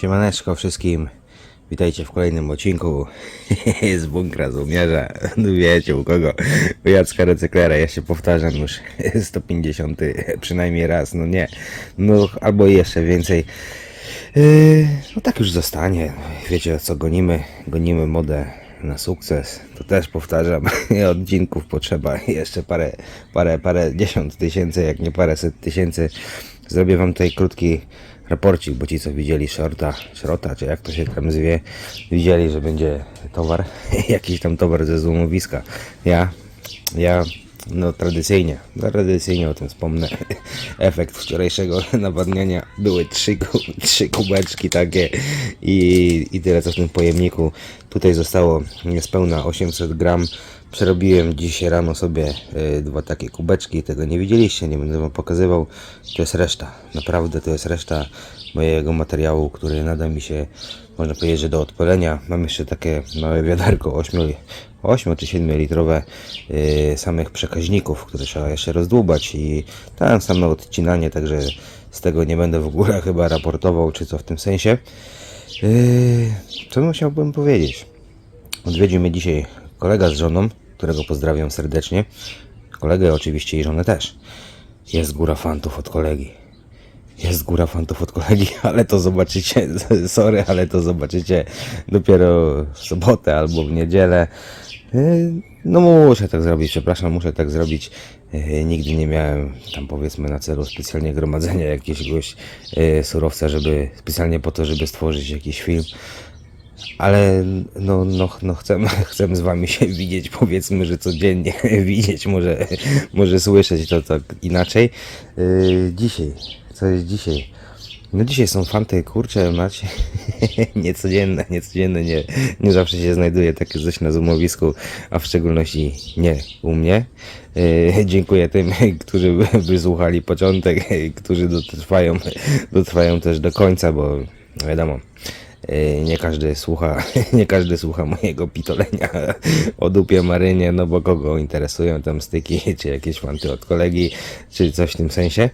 Siemaneczko wszystkim. Witajcie w kolejnym odcinku z bunkra żołnierza. No wiecie u kogo? U Jacka Recyklera. Ja się powtarzam już 150 przynajmniej raz. No nie. No albo jeszcze więcej. Yy, no tak już zostanie. Wiecie co gonimy? Gonimy modę na sukces. To też powtarzam. Odcinków potrzeba jeszcze parę, parę, parę dziesiąt tysięcy, jak nie parę set tysięcy. Zrobię wam tutaj krótki raporcik, bo ci co widzieli shorta, szrota, czy jak to się tam zwie, widzieli, że będzie towar, jakiś tam towar ze złomowiska. Ja, ja, no tradycyjnie, no, tradycyjnie o tym wspomnę. Efekt wczorajszego nawadniania były trzy, trzy kubeczki takie i, i tyle co w tym pojemniku. Tutaj zostało niespełna 800 gram. Przerobiłem dzisiaj rano sobie y, dwa takie kubeczki, tego nie widzieliście, nie będę wam pokazywał. To jest reszta, naprawdę to jest reszta mojego materiału, który nada mi się, można powiedzieć, do odpalenia. Mam jeszcze takie małe wiaderko 8, 8 czy 7 litrowe y, samych przekaźników, które trzeba jeszcze rozdłubać i tam same odcinanie, także z tego nie będę w ogóle chyba raportował, czy co w tym sensie. Yy, co musiałbym powiedzieć? Odwiedził mnie dzisiaj kolega z żoną, którego pozdrawiam serdecznie. Kolegę oczywiście i żonę też. Jest góra fantów od kolegi. Jest góra fantów od kolegi, ale to zobaczycie, sorry, ale to zobaczycie dopiero w sobotę albo w niedzielę. Yy, No muszę tak zrobić, przepraszam, muszę tak zrobić. Yy, Nigdy nie miałem tam powiedzmy na celu specjalnie gromadzenia jakiegoś yy, surowca, żeby specjalnie po to, żeby stworzyć jakiś film. Ale no, no, no chcę, chcę z wami się widzieć, powiedzmy, że codziennie widzieć, może, może słyszeć to tak inaczej. Yy, dzisiaj, co jest dzisiaj? No dzisiaj są fanty, kurcze, macie niecodzienne, niecodzienne, nie, nie zawsze się znajduje takie coś na zumowisku, a w szczególności nie u mnie. Yy, dziękuję tym, którzy wysłuchali początek, którzy dotrwają, dotrwają też do końca, bo wiadomo, Nie każdy słucha, nie każdy słucha mojego pitolenia o dupie marynie, no bo kogo interesują tam styki, czy jakieś fanty od kolegi, czy coś w tym sensie.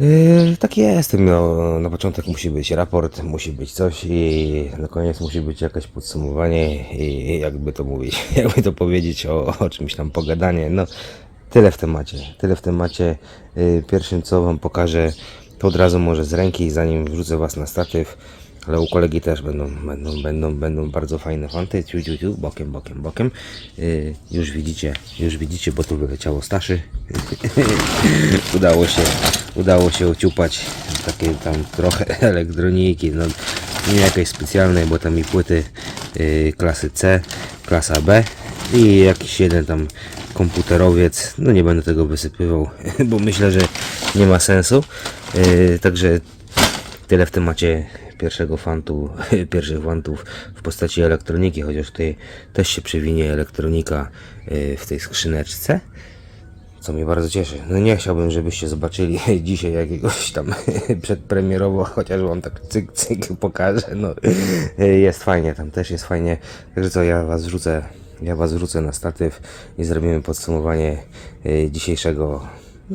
Yy, tak jest, no, na początek musi być raport, musi być coś i na koniec musi być jakieś podsumowanie i jakby to mówić, jakby to powiedzieć o, o czymś tam pogadanie, no tyle w temacie, tyle w temacie. Yy, pierwszym co wam pokażę, to od razu może z ręki, zanim wrzucę was na statyw, ale u kolegi też będą, będą, będą, będą bardzo fajne fanty, ciu, ciu, ciu, bokiem, bokiem, bokiem. Yy, już widzicie, już widzicie, bo tu wyleciało Staszy. udało się, udało się ociupać takie tam trochę elektroniki, no nie specjalnej, bo tam i płyty yy, klasy C, klasa B i jakiś jeden tam komputerowiec, no nie będę tego wysypywał, bo myślę, że nie ma sensu. Yy, także Tyle w temacie pierwszego fantu, pierwszych fantów w postaci elektroniki, chociaż tutaj też się przewinie elektronika y, w tej skrzyneczce, co mnie bardzo cieszy. No nie chciałbym, żebyście zobaczyli dzisiaj jakiegoś tam przedpremierowo, chociaż wam tak cyk, cyk pokażę, no y, jest fajnie, tam też jest fajnie, także co, ja was wrzucę, ja was wrzucę na statyw i zrobimy podsumowanie y, dzisiejszego,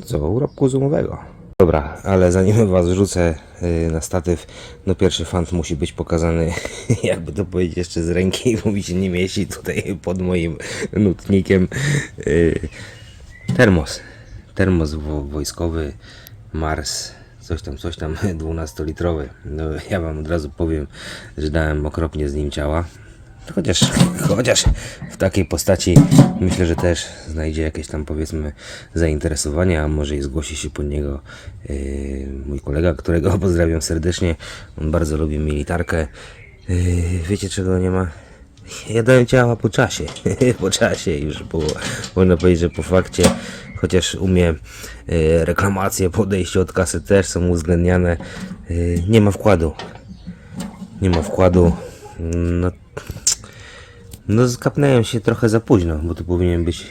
co, urobku zoomowego. Dobra, ale zanim was wrzucę y, na statyw, no pierwszy fant musi być pokazany, jakby to powiedzieć jeszcze z ręki, bo mi się nie mieści tutaj pod moim nutnikiem. Y, termos, termos wo- wojskowy, Mars, coś tam, coś tam, 12-litrowy. No ja wam od razu powiem, że dałem okropnie z nim ciała. Chociaż, chociaż w takiej postaci myślę, że też znajdzie jakieś tam powiedzmy zainteresowanie, a może i zgłosi się po niego yy, mój kolega, którego pozdrawiam serdecznie. On bardzo lubi militarkę. Yy, wiecie czego nie ma? Ja dałem ciała po czasie. po czasie już po, można powiedzieć, że po fakcie. Chociaż u mnie yy, reklamacje, podejście od kasy też są uwzględniane. Yy, nie ma wkładu nie ma wkładu. No, no skapnąłem się trochę za późno, bo to powinien być,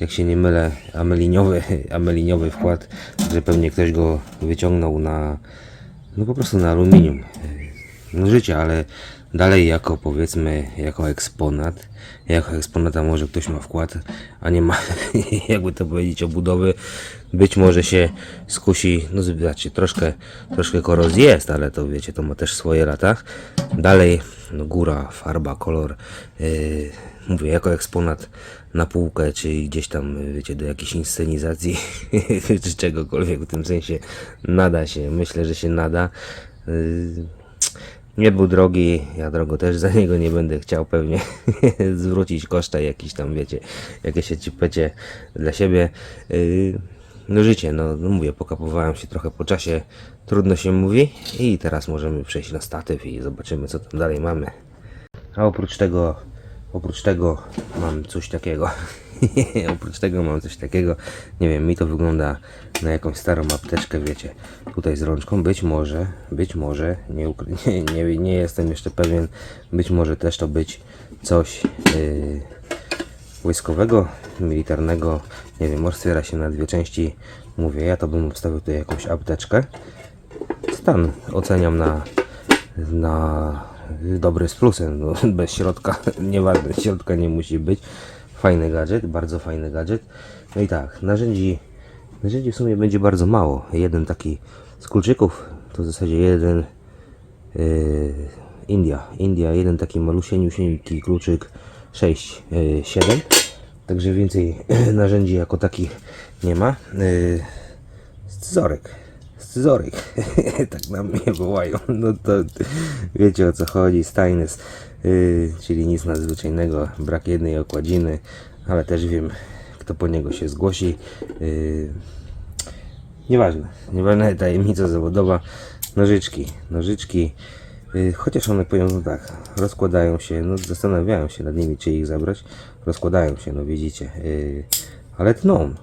jak się nie mylę, ameliniowy, ameliniowy wkład, że pewnie ktoś go wyciągnął na, no po prostu na aluminium. No życie, ale Dalej jako powiedzmy, jako eksponat, jako eksponata może ktoś ma wkład, a nie ma, jakby to powiedzieć, obudowy, być może się skusi, no zobaczcie, troszkę, troszkę korozji jest, ale to wiecie, to ma też swoje lata. Dalej, no góra, farba, kolor, yy, mówię, jako eksponat na półkę, czy gdzieś tam, wiecie, do jakiejś inscenizacji, czy czegokolwiek w tym sensie nada się, myślę, że się nada. Yy, nie był drogi, ja drogo też za niego nie będę chciał pewnie zwrócić koszta jakiś tam, wiecie, jakieś się cipecie dla siebie. Yy, no życie, no, no mówię, pokapowałem się trochę po czasie, trudno się mówi i teraz możemy przejść na statyw i zobaczymy co tam dalej mamy. A oprócz tego, oprócz tego mam coś takiego. oprócz tego mam coś takiego. Nie wiem, mi to wygląda na jakąś starą apteczkę, wiecie. Tutaj z rączką. Być może, być może, nie, nie, nie, nie jestem jeszcze pewien. Być może też to być coś yy, wojskowego, militarnego. Nie wiem, otwiera się na dwie części. Mówię, ja to bym obstawił tutaj jakąś apteczkę. Stan oceniam na, na dobry z plusem, no, bez środka, nieważne, środka nie musi być. Fajny gadżet, bardzo fajny gadżet. No i tak, narzędzi, narzędzi w sumie będzie bardzo mało. Jeden taki z kluczyków, to w zasadzie jeden yy, India, India, jeden taki malusieńki kluczyk 6, yy, 7. Także więcej narzędzi jako takich nie ma. Yy, scyzoryk. Scyzoryk. tak na mnie wołają. No to wiecie o co chodzi. Stainless. Yy, czyli nic nadzwyczajnego. Brak jednej okładziny. Ale też wiem kto po niego się zgłosi. Yy, Nieważne, nieważne, tajemnica zawodowa. Nożyczki, nożyczki, chociaż one powiem tak, rozkładają się, no zastanawiałem się nad nimi, czy ich zabrać. Rozkładają się, no widzicie, yy, ale tną.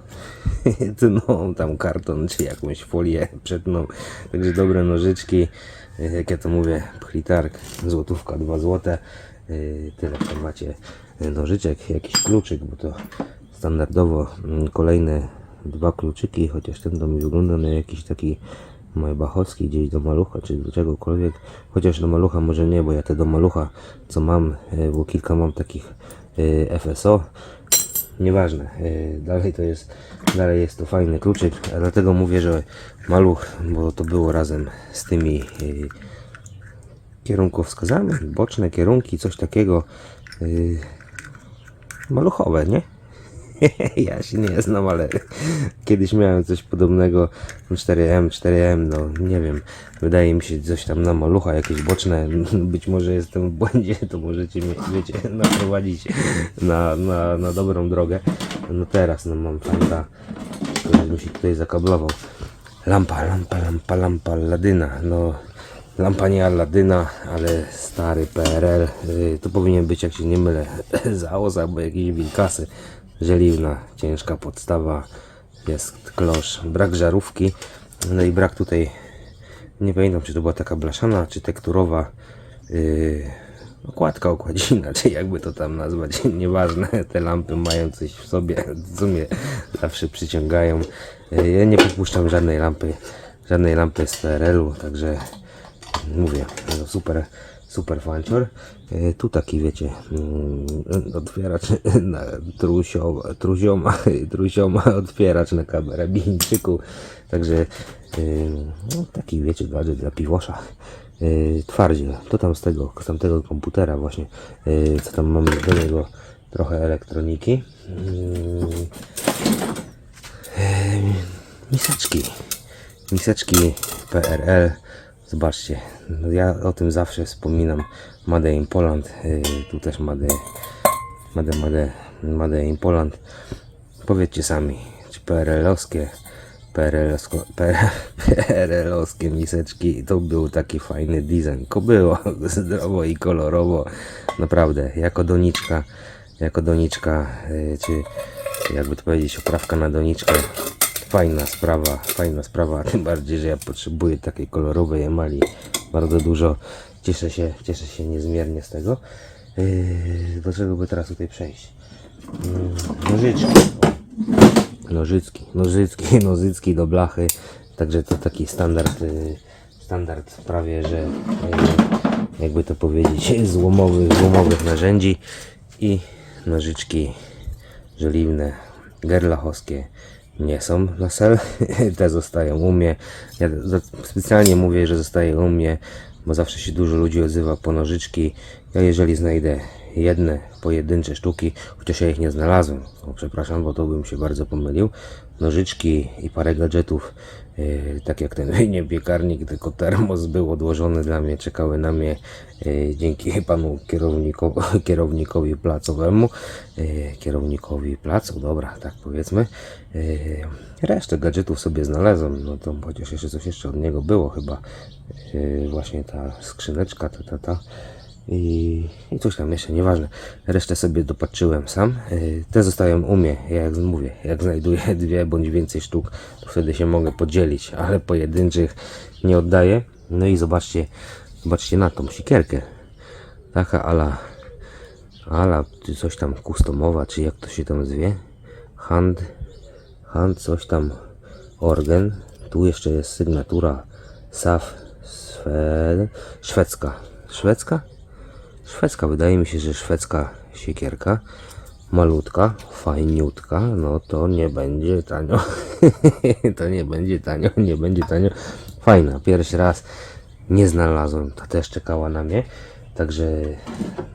tną tam karton, czy jakąś folię przetną. Także dobre nożyczki, yy, jak ja to mówię, pchlitark, złotówka, dwa złote. Tyle w temacie yy, nożyczek, jakiś kluczyk, bo to standardowo mm, kolejne dwa kluczyki, chociaż ten to mi wygląda na jakiś taki majbachowski gdzieś do malucha, czy do czegokolwiek, chociaż do malucha może nie, bo ja te do malucha co mam, e, bo kilka mam takich e, FSO, nieważne, e, dalej to jest, dalej jest to fajny kluczyk, a dlatego mówię, że maluch, bo to było razem z tymi kierunkowskazami, boczne kierunki, coś takiego, maluchowe, nie? ja się nie znam, ale kiedyś miałem coś podobnego. 4M, 4M, no nie wiem, wydaje mi się coś tam na malucha, jakieś boczne, być może jestem w błędzie, to możecie mnie, wiecie, naprowadzić na, na, na dobrą drogę. No teraz, no mam fanta, mi się tutaj zakablował. Lampa, lampa, lampa, lampa, Aladyna, no lampa nie Aladyna, ale stary PRL, yy, to powinien być, jak się nie mylę, zaoz albo jakieś wilkasy, żeliwna, ciężka podstawa, jest klosz, brak żarówki, no i brak tutaj, nie pamiętam czy to była taka blaszana, czy tekturowa, yy, okładka, okładzina, czy jakby to tam nazwać, nieważne, te lampy mają coś w sobie, co mnie zawsze przyciągają. Yy, Ja nie popuszczam żadnej lampy, żadnej lampy z PRL-u, także mówię, no super, super fancior. E, Tu taki wiecie, mm, otwieracz na trusioma, trusioma, trusioma otwieracz na karabińczyku. Także e, no, taki wiecie, gadżet dla piwosza. E, Twardziel, to tam z tego, z tamtego komputera właśnie, co tam mamy do niego trochę elektroniki. Mm, Miseczki. Miseczki PRL. Zobaczcie, no ja o tym zawsze wspominam. Made in Poland. Yy, tu też Made, Made, Made, Made in Poland. Powiedzcie sami, czy PRL-owskie PRL-owskie miseczki to był taki fajny design. Było zdrowo i kolorowo. Naprawdę, jako doniczka, jako doniczka, yy, czy jakby to powiedzieć, oprawka na doniczkę. Fajna sprawa, fajna sprawa, tym bardziej, że ja potrzebuję takiej kolorowej emali bardzo dużo. Cieszę się, cieszę się niezmiernie z tego. Yy, do czego by teraz tutaj przejść? Yy, nożyczki. Nożycki, nożycki, nożycki do blachy. Także to taki standard, yy, standard prawie, że yy, jakby to powiedzieć, złomowych, złomowych narzędzi i nożyczki żeliwne, gerlachowskie nie są na sel, te zostają u mnie. Ja specjalnie mówię, że zostaje u mnie, bo zawsze się dużo ludzi odzywa po nożyczki. Ja jeżeli znajdę jedne pojedyncze sztuki, chociaż ja ich nie znalazłem, o, przepraszam, bo to bym się bardzo pomylił, nożyczki i parę gadżetów, yy, tak jak ten nie piekarnik, tylko termos był odłożony dla mnie, czekały na mnie yy, dzięki panu kierownikowi, kierownikowi placowemu, yy, kierownikowi placu, dobra, tak powiedzmy. Yy, resztę gadżetów sobie znalazłem, no to chociaż jeszcze coś jeszcze od niego było chyba, yy, właśnie ta skrzyneczka, ta, ta, ta. I, I coś tam jeszcze, nieważne. Resztę sobie dopatrzyłem sam. Yy, Te zostają u mnie, ja jak mówię. Jak znajduję dwie bądź więcej sztuk, to wtedy się mogę podzielić, ale pojedynczych nie oddaję. No i zobaczcie, zobaczcie na tą sikierkę. Taka ala, ala coś tam kustomowa, czy jak to się tam zwie. Hand, hand coś tam organ. Tu jeszcze jest sygnatura SAF szwedzka. Szwedzka? Szwedzka, wydaje mi się, że szwedzka siekierka. Malutka, fajniutka, no to nie będzie tanio. to nie będzie tanio, nie będzie tanio. Fajna, pierwszy raz nie znalazłem, ta też czekała na mnie. Także,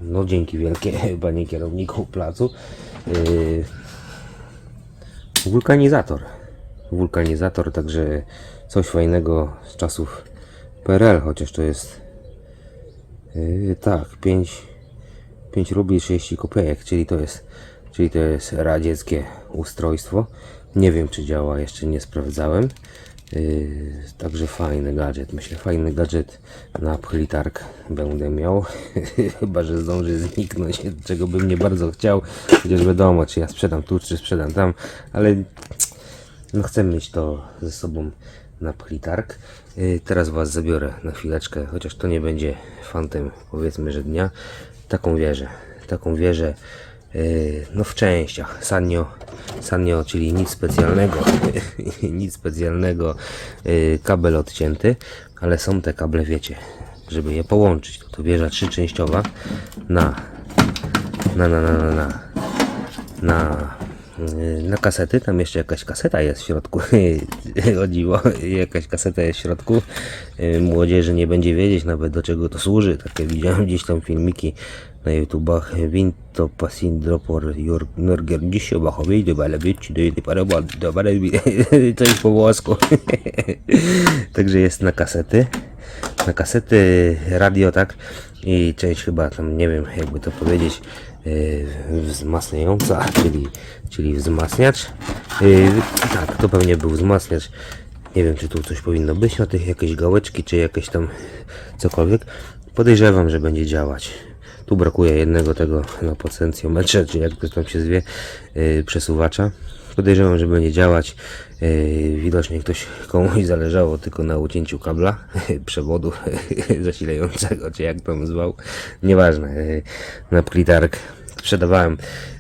no dzięki wielkie, panie kierowniku placu. Yy, wulkanizator. Wulkanizator, także coś fajnego z czasów PRL, chociaż to jest Yy, tak, 5, 5 rubli 30 kopejek, czyli to jest, czyli to jest radzieckie ustrojstwo. Nie wiem czy działa, jeszcze nie sprawdzałem. Yy, także fajny gadżet, myślę, fajny gadżet na pchlitark będę miał. Chyba, że zdąży zniknąć, czego bym nie bardzo chciał. Chociaż wiadomo, czy ja sprzedam tu, czy sprzedam tam, ale no chcę mieć to ze sobą na pchlitarg. Yy, Teraz Was zabiorę na chwileczkę, chociaż to nie będzie fantem powiedzmy, że dnia. Taką wieżę, taką wieżę yy, no w częściach. Sanio, sanio czyli nic specjalnego, nic specjalnego, yy, kabel odcięty, ale są te kable, wiecie, żeby je połączyć. To, to wieża trzyczęściowa na, na, na, na, na, na na, na kasety. Tam jeszcze jakaś kaseta jest w środku. o dziwo, jakaś kaseta jest w środku. Yy, Młodzieży nie będzie wiedzieć nawet do czego to służy. Takie widziałem gdzieś tam filmiki na YouTubach. Vinto pasin dropor norger dziś obachowie do balebici do parę do coś po włosku. Także jest na kasety. Na kasety radio, tak? I część chyba tam, nie wiem jakby to powiedzieć, wzmacniająca, czyli, czyli wzmacniacz. Yy, tak, to pewnie był wzmacniacz. Nie wiem, czy tu coś powinno być na tych jakieś gałeczki, czy jakieś tam cokolwiek. Podejrzewam, że będzie działać. Tu brakuje jednego tego no, potencjometrze, czy jak to tam się zwie, yy, przesuwacza. Podejrzewam, że będzie działać. Yy, widocznie ktoś komuś zależało tylko na ucięciu kabla przewodu zasilającego, czy jak to zwał. Nieważne. Yy, na plitark sprzedawałem.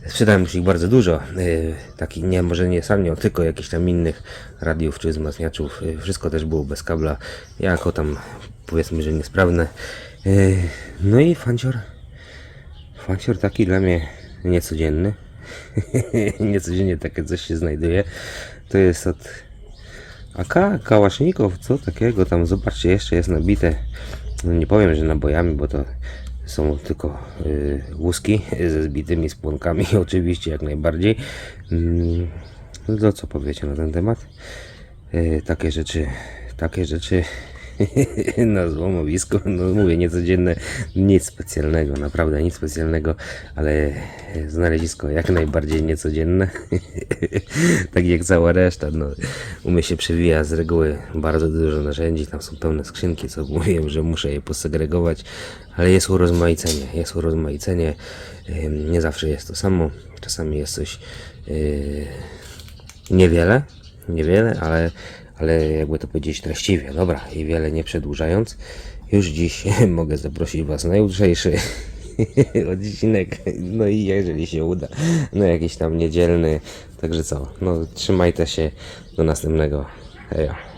Sprzedałem już ich bardzo dużo. Yy, taki nie, może nie sam, tylko jakichś tam innych radiów czy wzmacniaczów. Wszystko też było bez kabla. Jako tam powiedzmy, że niesprawne. No i fancior. Fancior taki dla mnie niecodzienny. Niecodziennie takie coś się znajduje. To jest od AK, Kałasznikow, co takiego tam, zobaczcie, jeszcze jest nabite. No nie powiem, że nabojami, bo to są tylko y, łuski ze zbitymi spłonkami, oczywiście, jak najbardziej. Mm, no co powiecie na ten temat? Y, takie rzeczy, takie rzeczy na złomowisku, no mówię, niecodzienne, nic specjalnego, naprawdę nic specjalnego, ale znalezisko jak najbardziej niecodzienne, tak jak cała reszta, no, u mnie się przewija z reguły bardzo dużo narzędzi, tam są pełne skrzynki, co mówiłem, że muszę je posegregować, ale jest urozmaicenie, jest urozmaicenie, nie zawsze jest to samo, czasami jest coś yy, Niewiele, niewiele, ale, ale jakby to powiedzieć treściwie. Dobra, i wiele nie przedłużając, już dziś mogę zaprosić Was na jutrzejszy odcinek. No i jeżeli się uda, no jakiś tam niedzielny. Także co, no trzymajcie się do następnego. Hejo.